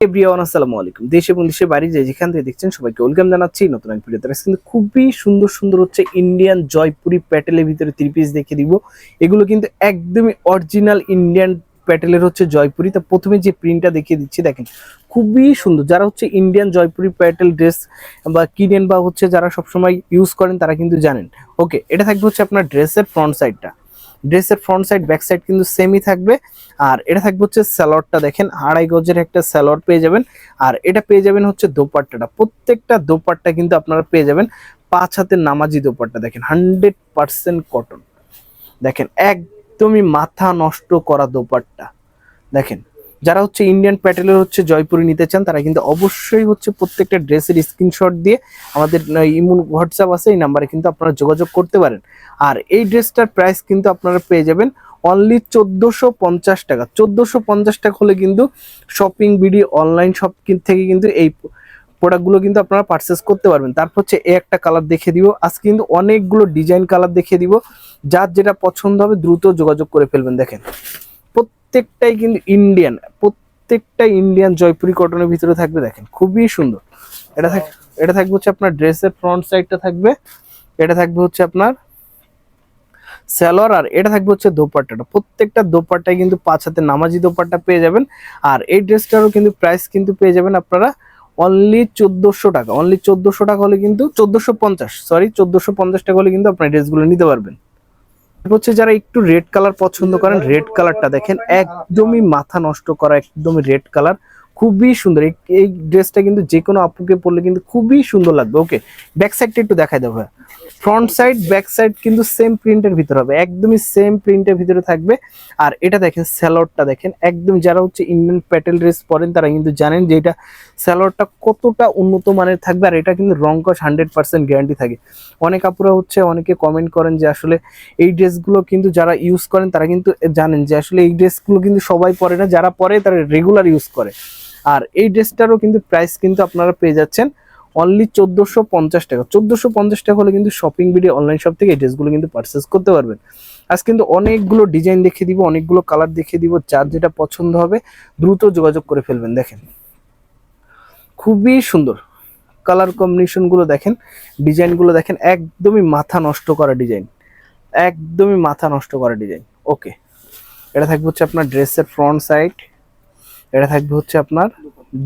Everyone, আসসালামু আলাইকুম। দেশ এবং দেশের বাড়ি যে যেখান থেকে দেখছেন সবাইকে নতুন খুবই সুন্দর সুন্দর হচ্ছে ইন্ডিয়ান জয়পুরি প্যাটেলের ভিতরে এগুলো কিন্তু একদমই অরিজিনাল ইন্ডিয়ান হচ্ছে জয়পুরি তা প্রথমে যে প্রিন্টটা দেখিয়ে দিচ্ছি, দেখেন, খুবই সুন্দর। যারা হচ্ছে ইন্ডিয়ান জয়পুরি প্যাটেল ড্রেস বা কিনেন বা হচ্ছে যারা সবসময় ইউজ করেন, তারা কিন্তু জানেন। ওকে এটা থাকবে হচ্ছে আপনার ড্রেসের ফ্রন্ট সাইডটা ড্রেসের ফ্রন্ট সাইড ব্যাক সাইড কিন্তু সেমই থাকবে। আর এটা থাকবে হচ্ছে স্যালোয়ারটা দেখেন, আড়াই গজের একটা স্যালোয়ার পেয়ে যাবেন। আর এটা পেয়ে যাবেন হচ্ছে দোপাট্টাটা। প্রত্যেকটা দোপাট্টা কিন্তু আপনারা পেয়ে যাবেন পাঁচ হাতের নামাজি দোপাট্টা দেখেন হান্ড্রেড পারসেন্ট কটন দেখেন, একদমই মাথা নষ্ট করা দোপাট্টা। দেখেন যারা হচ্ছে ইন্ডিয়ান প্যাটেলের হচ্ছে জয়পুরি নিতে চান, তারা কিন্তু অবশ্যই হচ্ছে প্রত্যেকটা ড্রেসের স্ক্রিনশট দিয়ে আমাদের ইমুন হোয়াটসঅ্যাপ আছে, এই নাম্বারে কিন্তু আপনারা যোগাযোগ করতে পারেন। আর এই ড্রেসটার প্রাইস কিন্তু আপনারা পেয়ে যাবেন অনলি চোদ্দোশো পঞ্চাশ টাকা। চোদ্দোশো পঞ্চাশ টাকা হলে কিন্তু শপিং বিডি অনলাইন শপ থেকে কিন্তু এই প্রোডাক্টগুলো কিন্তু আপনারা পারচেস করতে পারবেন। তারপর হচ্ছে এ একটা কালার দেখে দিব। আজকে কিন্তু অনেকগুলো ডিজাইন কালার দেখিয়ে দিব। যার যেটা পছন্দ হবে দ্রুত যোগাযোগ করে ফেলবেন, দেখেন। প্রত্যেকটাই কিন্তু ইন্ডিয়ান প্রত্যেকটাই ইন্ডিয়ান জয়পুরি কটনের ভিতরে থাকবে দেখেন, খুবই সুন্দর। এটা থাক, এটা থাকবে হচ্ছে আপনার ড্রেসের ফ্রন্ট সাইডটা থাকবে, এটা থাকবে হচ্ছে আপনার স্যালোয়ার আর এটা থাকবে হচ্ছে দোপাট্টাটা। প্রত্যেকটা দোপাট্টায় কিন্তু পাঁচ হাতে নামাজি দোপাট্টা পেয়ে যাবেন, আর এই ড্রেসটারও কিন্তু প্রাইস কিন্তু পেয়ে যাবেন আপনারা অনলি চোদ্দোশো টাকা। অনলি চোদ্দোশো টাকা হলে কিন্তু, চোদ্দোশো পঞ্চাশ সরি চোদ্দোশো পঞ্চাশ টাকা হলে কিন্তু আপনার ড্রেসগুলো নিতে পারবেন। হচ্ছে যারা একটু রেড কালার পছন্দ করেন রেড কালারটা দেখেন, একদমই মাথা নষ্ট করা, একদমই রেড কালার খুবই সুন্দর। এই- ড্রেসটা কিন্তু যে কোনো আপুকে পরলে কিন্তু খুবই সুন্দর লাগবে। ওকে ব্যাক সাইডটা একটু দেখাই দেবো ফ্রন্ট সাইড ব্যাক সাইড কিন্তু সেম প্রিন্টের ভিতরে হবে। একদমই সেম প্রিন্টের ভিতরে থাকবে। আর এটা দেখেন স্যালোয়ারটা দেখেন একদম যারা হচ্ছে ইন্ডিয়ান প্যাটেল ড্রেস পরেন, তারা কিন্তু জানেন যে এটা স্যালোয়ারটা কতটা উন্নত মানের থাকবে, আর এটা কিন্তু রং কস হান্ড্রেড পার্সেন্ট গ্যারান্টি থাকে। অনেক আপুরা হচ্ছে, অনেকে কমেন্ট করেন যে আসলে এই ড্রেসগুলো কিন্তু যারা ইউজ করেন, তারা কিন্তু জানেন যে আসলে এই ড্রেসগুলো কিন্তু সবাই পরে না। যারা পরে, তারা রেগুলার ইউজ করে। আর এই ড্রেসটারও কিন্তু প্রাইস কিন্তু আপনারা পেয়ে যাচ্ছেন অনলি চোদ্দোশো পঞ্চাশ টাকা। চোদ্দোশো পঞ্চাশ টাকা হলে কিন্তু শপিং ভিডিও অনলাইন শপ থেকে এই ড্রেসগুলো কিন্তু পারচেস করতে পারবেন। আজ কিন্তু অনেকগুলো ডিজাইন দেখিয়ে দিব, অনেকগুলো কালার দেখিয়ে দিব, যার যেটা পছন্দ হবে দ্রুত যোগাযোগ করে ফেলবেন, দেখেন। খুবই সুন্দর কালার কম্বিনেশনগুলো দেখেন ডিজাইনগুলো দেখেন, একদমই মাথা নষ্ট করা ডিজাইন একদমই মাথা নষ্ট করা ডিজাইন ওকে এটা থাকবে হচ্ছে আপনার ড্রেসের ফ্রন্ট সাইড এটা থাকবে হচ্ছে আপনার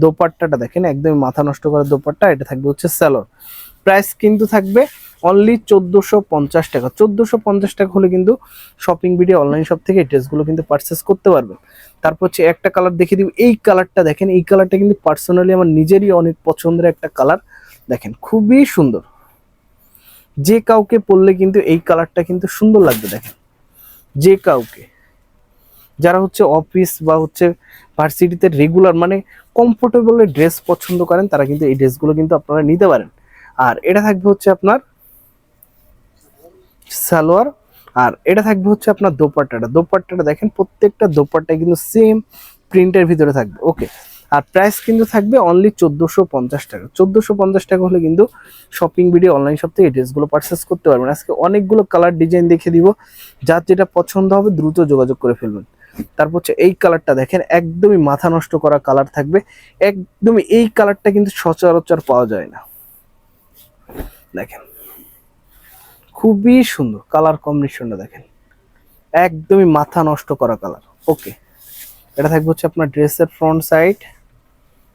দোপাট্টাটা দেখেন, একদমই মাথা নষ্ট করা দোপাট্টা, এটা থাকবে হচ্ছে স্যালোর। প্রাইস কিন্তু থাকবে অনলি চোদ্দোশো পঞ্চাশ টাকা। চোদ্দোশো পঞ্চাশ টাকা হলে কিন্তু শপিং ভিডিও অনলাইন শপ থেকে এই ড্রেসগুলো কিন্তু পারচেস করতে পারবেন। তারপর হচ্ছে একটা কালার দেখিয়ে দিব। এই কালারটা দেখেন, এই কালারটা কিন্তু পার্সোনালি আমার নিজেরই অনেক পছন্দের একটা কালার দেখেন, খুবই সুন্দর। যে কাউকে পরলে কিন্তু এই কালারটা কিন্তু সুন্দর লাগবে, দেখেন। যে কাউকে। যারা হচ্ছে অফিস বা হচ্ছে ভার্সিটিতে রেগুলার মানে কমফোর্টেবল ড্রেস পছন্দ করেন, তারা কিন্তু এই ড্রেসগুলো কিন্তু আপনারা নিতে পারেন। আর এটা থাকবে হচ্ছে আপনার সালোয়ার, আর এটা থাকবে হচ্ছে আপনার দোপাট্টাটা। দোপাট্টাটা দেখেন, প্রত্যেকটা দোপাট্টায় কিন্তু সেম প্রিন্টের ভিতরে থাকবে। ওকে আর প্রাইস কিন্তু থাকবে অনলি চোদ্দোশো পঞ্চাশ টাকা। চোদ্দোশো পঞ্চাশ টাকা হলে কিন্তু শপিং ভিডিও অনলাইন শপ থেকে ড্রেসগুলো পারচেস করতে পারবেন। আজকে অনেকগুলো কালার ডিজাইন দেখে দিব। যার যেটা পছন্দ হবে দ্রুত যোগাযোগ করে ফেলবেন। তারপর হচ্ছে এই কালারটা দেখেন, একদমই মাথা নষ্ট করা কালার থাকবে, একদমই এই কালারটা কিন্তু সচরাচর পাওয়া যায় না। দেখেন, খুবই সুন্দর কালার কম্বিনেশনটা দেখেন, একদমই মাথা নষ্ট করা কালার ওকে এটা থাকবে হচ্ছে আপনার ড্রেসের ফ্রন্ট সাইড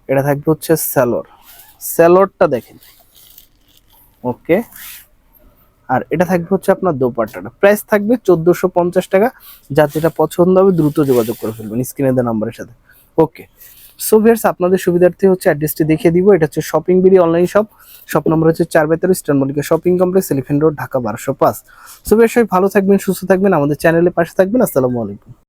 এটা থাকবে হচ্ছে স্যালোর স্যালোরটা দেখেন ওকে আর এটা থাকবে হচ্ছে আপনার দোপাট্টাটা প্রাইস থাকবে চোদ্দোশো পঞ্চাশ টাকা। যাতে যেটা পছন্দ হবে দ্রুত যোগাযোগ করে ফেলবেন স্ক্রিনে দেওয়া নাম্বারের সাথে। ওকে সো ভিয়ার্স আপনাদের সুবিধার্থে হচ্ছে অ্যাড্রেসটি দেখিয়ে দিব। এটা হচ্ছে shopping BD online shop shop number হচ্ছে চার বেতার eastern Mallika shopping complex elephant road Dhaka বারোশো পাঁচ। সো ভিয়ার সবাই ভালো থাকবেন, সুস্থ থাকবেন। আমাদের চ্যানেলে পাশে থাকবেন। আসসালামু আলাইকুম।